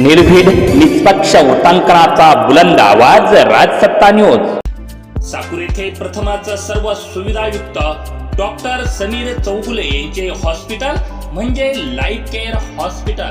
निर्भीड निष्पक्ष उटांकनाचा बुलंद आवाज राजसत्ता न्यूज. साकूर येथे प्रथमच सर्व सुविधायुक्त डॉक्टर समीर चौगुले यांचे हॉस्पिटल म्हणजे लाईफ केअर हॉस्पिटल.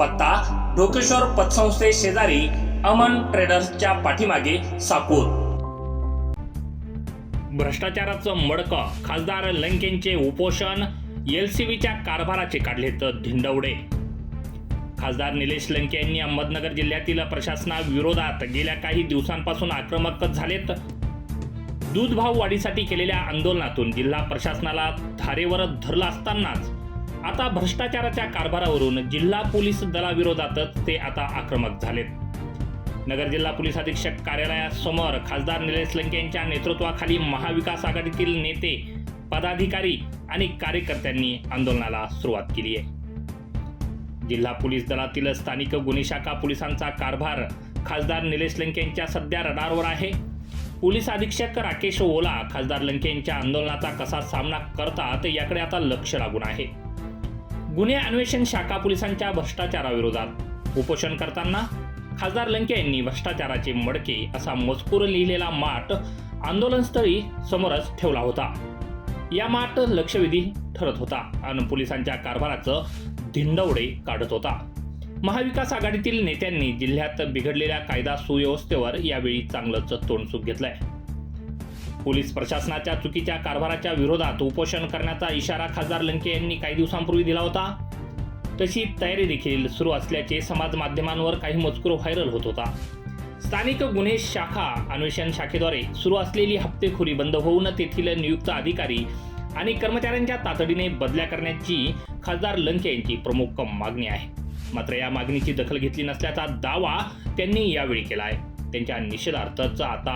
पत्ता ढोकेश्वर पतसंस्थे शेजारी अमन ट्रेडर्सच्या पाठीमागे साकूर. भ्रष्टाचाराचं मडकं खासदार लंकेंचे उपोषण एलसीबीच्या कारभाराचे काढले तर धिंडवडे. खासदार निलेश लंके यांनी अहमदनगर जिल्ह्यातील प्रशासनाविरोधात गेल्या काही दिवसांपासून आक्रमक झालेत. दूध भाव वाढीसाठी केलेल्या आंदोलनातून जिल्हा प्रशासनाला धारेवर धरलं असतानाच आता भ्रष्टाचाराच्या कारभारावरून जिल्हा पोलीस दलाविरोधातच ते आता आक्रमक झालेत. नगर जिल्हा पोलीस अधीक्षक कार्यालयासमोर खासदार निलेश लंके यांच्या नेतृत्वाखाली महाविकास आघाडीतील नेते पदाधिकारी आणि कार्यकर्त्यांनी आंदोलनाला सुरुवात केली आहे. जिल्हा पोलीस दलातील स्थानिक गुन्हे शाखा पोलिसांचा कारभार खासदार निलेश लंके यांच्या सध्या रडारवर आहे. पोलीस अधीक्षक राकेश ओला खासदार लंके यांच्या आंदोलनाचा कसा सामना करतात याकडे आता लक्ष लागून आहे. गुन्हे अन्वेषण शाखा पोलिसांच्या भ्रष्टाचाराविरोधात. उपोषण करताना खासदार लंके यांनी भ्रष्टाचाराचे मडके असा मजकूर लिहिलेला माट आंदोलनस्थळी समोरच ठेवला होता. या माट लक्षवेधी ठरत होता आणि पोलिसांच्या कारभाराचं धिंडवडे काढत होता. महाविकास आघाडीतील नेत्यांनी जिल्ह्यात बिघडलेल्या कायदा सुव्यवस्थेवर यावेळी चांगलंच तोंडसूक घेतलंय. पोलीस प्रशासनाच्या चुकीच्या कारभाराच्या विरोधात उपोषण करण्याचा इशारा खासदार लंके यांनी काही दिवसांपूर्वी दिला होता. तशी तयारी देखील सुरू असल्याचे समाज माध्यमांवर काही मजकूर व्हायरल होत होता. स्थानिक गुन्हे शाखा अन्वेषण शाखेद्वारे सुरू असलेली हप्तेखोरी बंद होऊन तेथील नियुक्त अधिकारी आणि कर्मचाऱ्यांच्या तातडीने बदल्या करण्याची खासदार लंके यांची प्रमुख मागणी आहे. मात्र या मागणीची दखल घेतली नसल्याचा दावा त्यांनी यावेळी केला आहे त्यांच्या निषेधार्थच आता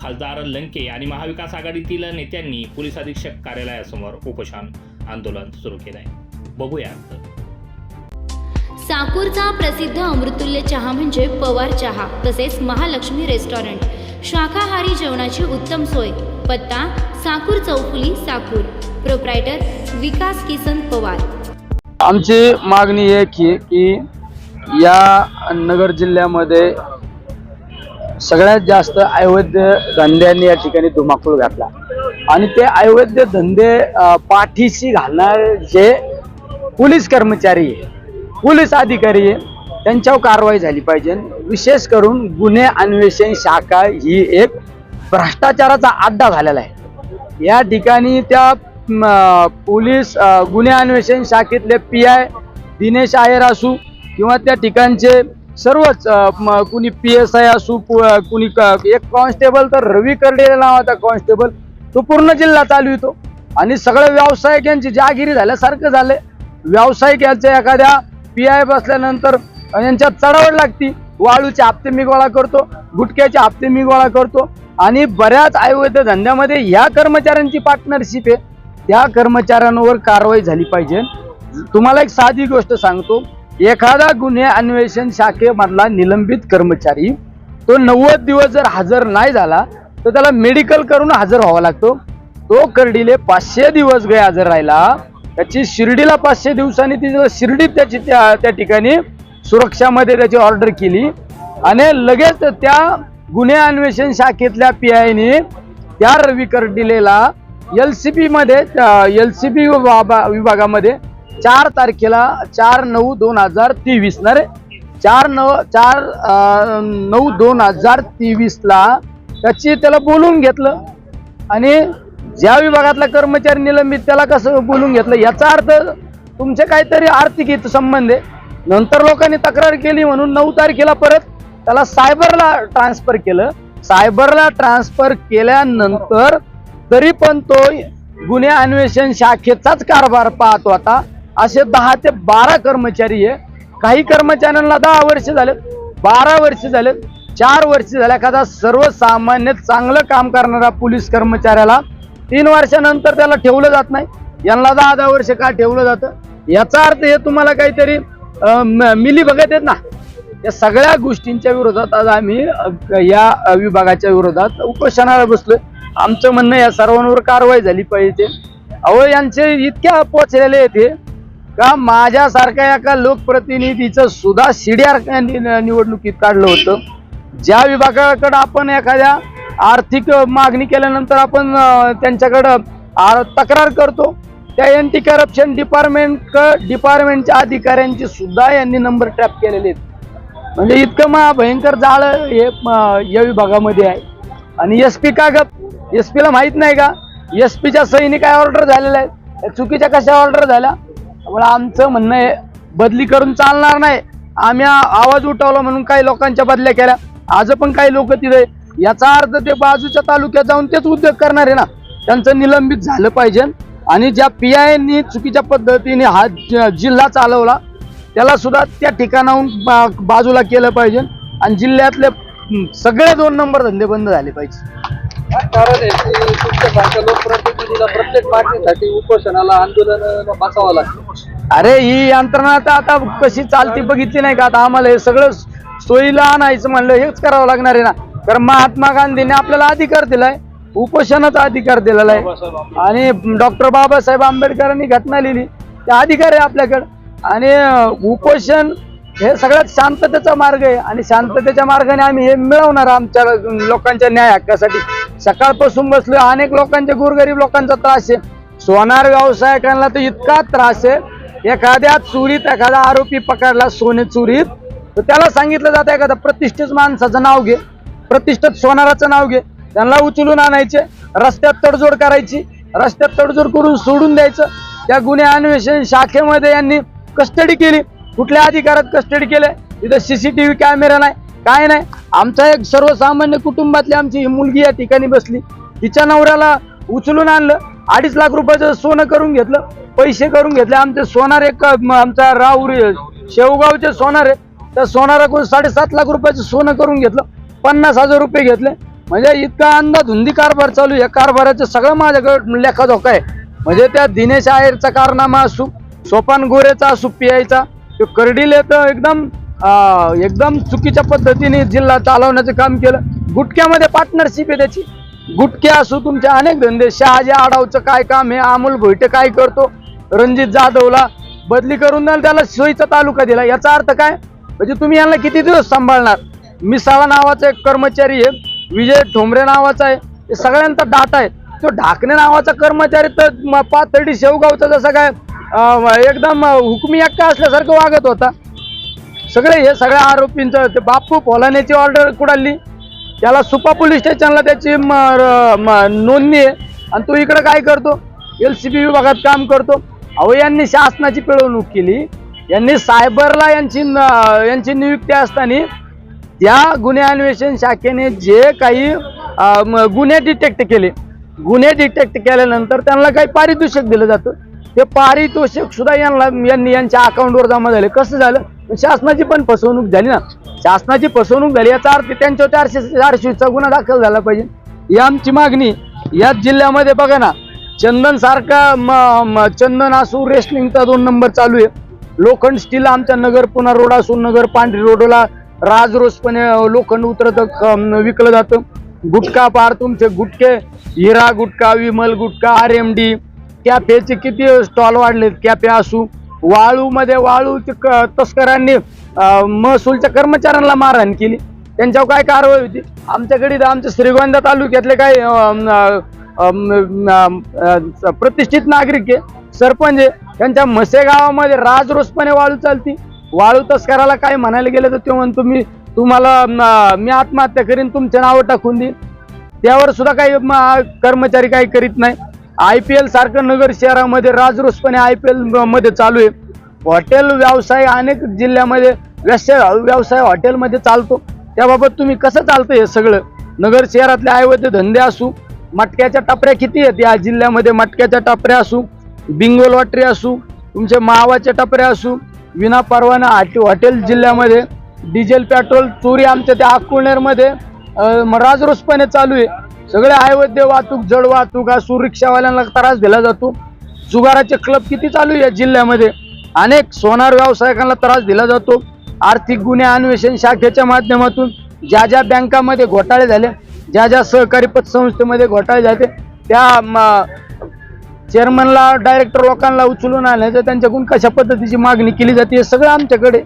खासदार लंके आणि महाविकास आघाडीतील नेत्यांनी पोलीस अधीक्षक कार्यालयासमोर उपोषण आंदोलन सुरू केलं आहे बघूयात साकूरचा प्रसिद्ध अमृतुल्य चहा म्हणजे पवार चहा तसेच महालक्ष्मी रेस्टॉरंट. शाकाहारी जेवणाची उत्तम सोय. पत्ता साकूर चौफुली साकूर. प्रोप्रायटर विकास किसन पवार. आमची मागणी आहे की की या नगर जिल्ह्यामध्ये सगळ्यात जास्त अवैध धंद्यांनी या ठिकाणी धुमाकूळ घातला. आणि ते अवैध धंदे पाठीशी घालणार जे पोलीस कर्मचारी आहे पोलीस अधिकारी त्यांच्यावर कारवाई झाली पाहिजे. विशेष करून गुन्हे अन्वेषण शाखा ही एक भ्रष्टाचाराचा अड्डा झालेला आहे. या ठिकाणी त्या पोलीस गुन्हे अन्वेषण शाखेतले पी आय दिनेश आयर असू किंवा त्या ठिकाणचे सर्वच कुणी पी एस आय असू कुणी क- एक कॉन्स्टेबल तर रवी कर्डे नावाचा कॉन्स्टेबल तो पूर्ण जिल्हा चालवितो आणि सगळं व्यावसायिक यांची जागिरी झाल्यासारखं झाले व्यावसायिक यांच्या एखाद्या पी आय बसल्यानंतर यांच्यात चढावड लागती. वाळूचे हप्ते मी गोळा करतो गुटख्याचे हप्ते मी गोळा करतो. आणि बऱ्याच आयुर्वेद धंद्यामध्ये ह्या कर्मचाऱ्यांची पार्टनरशिप आहे. त्या कर्मचाऱ्यांवर कारवाई झाली पाहिजे. तुम्हाला एक साधी गोष्ट सांगतो. एखादा गुन्हे अन्वेषण शाखेमधला निलंबित कर्मचारी तो नव्वद दिवस जर हजर नाही झाला तर त्याला मेडिकल करून हजर व्हावा लागतो. तो कर्डीले पाचशे दिवस गैरहजर राहिला त्याची शिर्डीला पाचशे दिवसांनी ती शिर्डीत त्याची त्या त्या ठिकाणी सुरक्षामध्ये त्याची ऑर्डर केली आणि लगेच त्या गुन्हे अन्वेषण शाखेतल्या पी आयने त्या रवी कर्डिलेला एल सी पीमध्ये एल सी बी विभागामध्ये चार तारखेला चार नऊ दोन हजार तेवीस ना रे? चार नऊ चार नऊ दोन हजार तेवीसला त्याची त्याला बोलून घेतलं. आणि ज्या विभागातला कर्मचारी निलंबित त्याला कसं बोलून घेतलं? याचा अर्थ तुमचे काहीतरी आर्थिक हित संबंध आहे. नंतर लोकांनी तक्रार केली म्हणून नऊ तारखेला परत त्याला सायबरला ट्रान्सफर केलं. सायबरला ट्रान्सफर केल्यानंतर तरी पण तो गुन्हे अन्वेषण शाखेचाच कारभार पाहतो आता. असे दहा ते बारा कर्मचारी आहे. काही कर्मचाऱ्यांना दहा वर्ष झालेत बारा वर्ष झालेत चार वर्ष झाले एखादा सर्वसामान्य चांगलं काम करणारा पोलीस कर्मचाऱ्याला तीन वर्षानंतर त्याला ठेवलं जात नाही. यांना दहा दहा वर्ष का ठेवलं जातं? याचा अर्थ हे तुम्हाला काहीतरी म- मिली बघत आहेत ना? या सगळ्या गोष्टींच्या विरोधात आज आम्ही या विभागाच्या विरोधात उपोषणाला बसलोय. आमचं म्हणणं या सर्वांवर कारवाई झाली पाहिजे. अहो यांचे इतक्या पोचलेले आहेत हे, का माझ्यासारख्या एका लोकप्रतिनिधीचं सुद्धा सीडीआर निवडणुकीत काढलं होतं? ज्या विभागाकडं आपण एखाद्या आर्थिक मागणी केल्यानंतर आपण त्यांच्याकडं तक्रार करतो त्या एंटी करप्शन डिपार्टमेंट डिपार्टमेंटच्या अधिकाऱ्यांची सुद्धा यांनी नंबर ट्रॅप केलेले आहेत. म्हणजे इतकं मा भयंकर जाळ हे या विभागामध्ये आहे. आणि एस पी का गप? एस पीला माहीत नाही का? एस पीच्या सहीने काय ऑर्डर झालेल्या आहेत? चुकीच्या कशा ऑर्डर झाल्या? त्यामुळे आमचं म्हणणं आहे बदली करून चालणार नाही. आम्ही आवाज उठवला म्हणून काही लोकांच्या बदल्या केल्या. आज पण काही लोक तिथे याचा अर्थ ते बाजूच्या तालुक्यात जाऊन तेच उद्योग करणार आहे ना. त्यांचं निलंबित झालं पाहिजे. आणि ज्या पी आयनी चुकीच्या पद्धतीने हा जिल्हा चालवला त्याला सुद्धा त्या ठिकाणाहून बा- बाजूला केलं पाहिजे. आणि जिल्ह्यातले सगळे दोन नंबर धंदे बंद झाले पाहिजे. काय कारण आहे की तुमच्यासारख्या लोकप्रतिनिधीला प्रत्येक मागणीसाठी उपोषणाला आंदोलन बसावं लागतं. अरे ही यंत्रणा तर आता कशी चालती बघितली नाही का? आता आम्हाला हे सगळं सोयीला आणायचं म्हणलं हेच करावं लागणार आहे ना? कारण महात्मा गांधीने आपल्याला अधिकार दिलाय उपोषणाचा अधिकार दिलेला आहे. आणि डॉक्टर बाबासाहेब आंबेडकरांनी घटना लिहिली ते अधिकार आहे आपल्याकडं. आणि उपोषण हे सगळ्यात शांततेचा मार्ग आहे आणि शांततेच्या मार्गाने आम्ही हे मिळवणार आमच्या लोकांच्या न्याय हक्कासाठी. सकाळपासून बसलो अनेक लोकांच्या गोरगरीब लोकांचा त्रास आहे. सोनार व्यावसायिकांना तर इतका त्रास आहे. एखाद्या चोरीत एखादा आरोपी पकडला सोने चोरीत तर त्याला सांगितलं जातं एखादा प्रतिष्ठित माणसाचं नाव घे. प्रतिष्ठित सोनाराचं नाव घे. त्यांना उचलून आणायचे रस्त्यात तडजोड करायची रस्त्यात तडजोड करून सोडून द्यायचं. त्या गुन्हे अन्वेषण शाखेमध्ये यांनी कस्टडी केली. कुठल्या अधिकारात कस्टडी केलं तिथं सीसीटीव्ही कॅमेरा नाही काय नाही. आमचा एक सर्वसामान्य कुटुंबातली आमची ही मुलगी या ठिकाणी बसली. तिच्या नवऱ्याला उचलून आणलं अडीच लाख रुपयाचं सोनं करून घेतलं पैसे करून घेतले. आमचे सोनार एक आमचा राहुरी शेवगावचे सोनार आहे त्या सोनाराकडून साडेसात लाख रुपयाचं सोनं करून घेतलं पन्नास हजार रुपये घेतले. म्हणजे इतका अंदाधुंदी कारभार चालू या कारभाराचं सगळं माझ्याकडे लेखाजोखा आहे. म्हणजे त्या दिनेश आयरचा कारनामा असू सोपान गोरेचा असू पियायचा कर्डिले तर एकदम एकदम चुकीच्या पद्धतीने जिल्हा चालवण्याचं काम केलं. गुटक्यामध्ये पार्टनरशिप आहे त्याची. गुटके असो तुमचे अनेक धंदे शहाजी आडावचं काय काम हे अमोल भोईटे काय करतो रणजित जाधवला बदली करून द्याल त्याला सोयीचा तालुका दिला. याचा अर्थ काय? म्हणजे तुम्ही यांना किती दिवस सांभाळणार? मिसाळा नावाचा एक कर्मचारी आहे विजय ठोंबरे नावाचा आहे हे सगळ्यांचा डाटा आहे. तो ढाकणे नावाचा कर्मचारी तर पातळी शेवगावचा जसा काय एकदम हुकमी अक्का असल्यासारखं वागत होता. सगळे हे सगळ्या आरोपींचं ते बापू फोलाण्याची ऑर्डर कुडाली त्याला सुपा पोलीस स्टेशनला त्याची नोंदणी आहे. आणि तो इकडं काय करतो? एल सी बी विभागात काम करतो. अहो यांनी शासनाची पिळवणूक केली. यांनी सायबरला यांची यांची नियुक्ती असताना त्या गुन्हे अन्वेषण शाखेने जे काही गुन्हे डिटेक्ट केले. गुन्हे डिटेक्ट केल्यानंतर त्यांना काही पारितोषिक दिलं जातं. ते पारितोषिक सुद्धा यांना यांनी यांच्या अकाउंटवर जमा झाले. कसं झालं? शासनाची पण फसवणूक झाली ना. शासनाची फसवणूक झाली याचा अर्थ त्यांच्यावर चारशे चारशेचा गुन्हा दाखल झाला पाहिजे. ही आमची मागणी. याच जिल्ह्यामध्ये बघा ना चंदन सारखा म- चंदन असू रेसलिंगचा दोन नंबर चालू आहे. लोखंड स्टील आमच्या नगर पुन्हा रोड असून नगर पांढरी रोडला राजरोसपणे लोखंड उतरत विकलं जातं. गुटखा पार तुमचे गुटके हिरा गुटखा विमल गुटखा आर एम डी कॅफेचे किती स्टॉल वाढलेत? कॅफे असू वाळूमध्ये वाळू तस्करांनी महसूलच्या कर्मचाऱ्यांना मारहाण केली. त्यांच्यावर काय कारवाई होती? आमच्याकडे आमच्या श्रीगोंदा तालुक्यातले काही प्रतिष्ठित नागरिक आहे सरपंच आहे त्यांच्या म्हसे गावामध्ये राजरोसपणे वाळू चालती. वाळू तस्कराला काय म्हणायला गेलं तर ते म्हणतो मी तुम्हाला मी आत्महत्या करीन तुमचे नावं टाकून देईन. त्यावर सुद्धा काही म- कर्मचारी काही करीत नाही. आय पी एल सारखं नगर शहरामध्ये राजरोसपणे आय पी एलमध्ये चालू आहे. हॉटेल व्यवसाय अनेक जिल्ह्यामध्ये व्यवसाय व्यवसाय हॉटेलमध्ये चालतो. त्याबाबत तुम्ही कसं चालतं हे सगळं? नगर शहरातले अवैध धंदे असू मटक्याच्या टपऱ्या किती आहेत या जिल्ह्यामध्ये? मटक्याच्या टपऱ्या असू बिंगो लॉटरी असू तुमचे मावाच्या टपऱ्या असू विना परवाना हॉटे- हॉटेल जिल्ह्यामध्ये डिझेल पेट्रोल चोरी आमच्या त्या अक्कुळनेरमध्ये राजरोसपणे चालू आहे. सगळे अवैध वाहतूक जड वाहतूक हा रिक्षावाल्यांना त्रास दिला जातो. जुगाराचे क्लब किती चालू आहे या जिल्ह्यामध्ये? अनेक सोनार व्यावसायिकांना त्रास दिला जातो. आर्थिक गुन्हे अन्वेषण शाखेच्या माध्यमातून ज्या ज्या बँकामध्ये घोटाळे झाले ज्या ज्या सहकारी पतसंस्थेमध्ये घोटाळे झाले त्या चेअरमनला डायरेक्टर लोकांना उचलून आणायचं त्यांच्याकडून कशा पद्धतीची मागणी केली जाते हे सगळं आमच्याकडे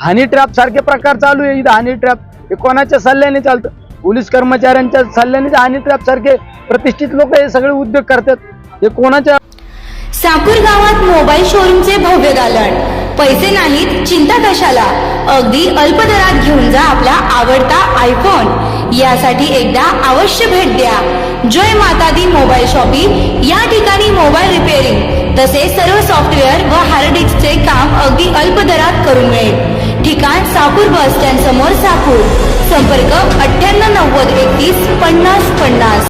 हानी ट्रॅप सारखे प्रकार चालू आहे इथं हानी ट्रॅप. हे कोणाच्या सल्ल्याने चालतं? पोलीस कर्मचाऱ्यांच्या सल्ल्याने हनी ट्रॅप सारखे प्रतिष्ठित लोक हे सगळे उद्योग करतात. हे कोणाच्या साकूर गावात मोबाईल शोरूमचे भव्य दालन पैसे नाहीत चिंता कशाला? अगदी अल्प दरात घेऊन जा आपला आवडता आयफोन यासाठी एकदा अवश्य भेट द्या. जय माता दी मोबाईल शॉपिंग. या ठिकाणी मोबाईल रिपेअरिंग. तसेच सर्व सॉफ्टवेअर व हार्ड डिस्कचे काम अगदी अल्प दरात करून मिळेल. ठिकाण साकूर बस स्टँड समोर साकूर संपर्क अठ्ठ्याण्णव नव्वद एकतीस पन्नास पन्नास.